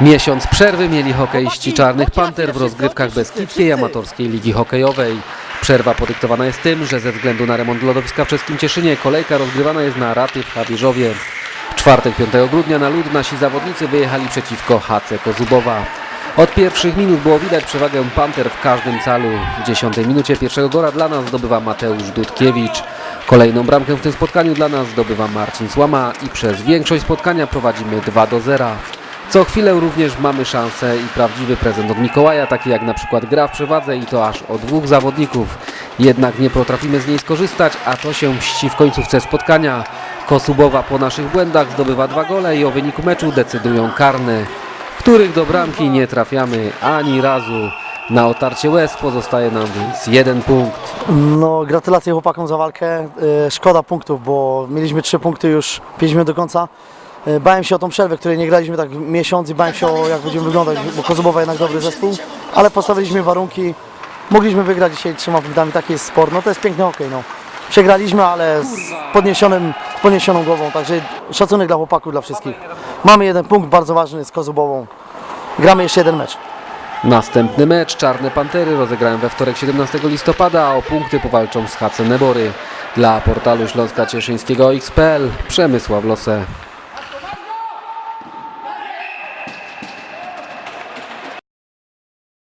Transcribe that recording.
Miesiąc przerwy mieli hokeiści Czarnych Panter w rozgrywkach Beskidzkiej Amatorskiej Ligi Hokejowej. Przerwa podyktowana jest tym, że ze względu na remont lodowiska w czeskim Cieszynie kolejka rozgrywana jest na raty w Habierzowie. W czwartek 5 grudnia na lód nasi zawodnicy wyjechali przeciwko HC Kozubowa. Od pierwszych minut było widać przewagę Panter w każdym calu. W dziesiątej minucie pierwszego gora dla nas zdobywa Mateusz Dudkiewicz. Kolejną bramkę w tym spotkaniu dla nas zdobywa Marcin Słama i przez większość spotkania prowadzimy 2 do 0. Co chwilę również mamy szansę i prawdziwy prezent od Mikołaja, taki jak na przykład gra w przewadze i to aż o dwóch zawodników. Jednak nie potrafimy z niej skorzystać, a to się mści w końcówce spotkania. Kosubowa po naszych błędach zdobywa dwa gole i o wyniku meczu decydują karne, których do bramki nie trafiamy ani razu. Na otarcie łez pozostaje nam więc jeden punkt. No, gratulacje chłopakom za walkę. E, Szkoda punktów, bo mieliśmy trzy punkty już 5 minut do końca. E, Bałem się o tą przerwę, której nie graliśmy tak miesiąc i bałem się o jak będziemy wyglądać, bo Kozubowa jednak dobry zespół, ale postawiliśmy warunki. Mogliśmy wygrać dzisiaj trzema punktami, taki jest sport. No to jest piękny hokej, no. Przegraliśmy, ale z, podniesionym, z podniesioną głową, także szacunek dla chłopaków, dla wszystkich. Mamy jeden punkt bardzo ważny z Kozubową. Gramy jeszcze jeden mecz. Następny mecz Czarne Pantery rozegrają we wtorek 17 listopada, a o punkty powalczą z HC Nebory. Dla portalu Śląska Cieszyńskiego XPL Przemysław Lose.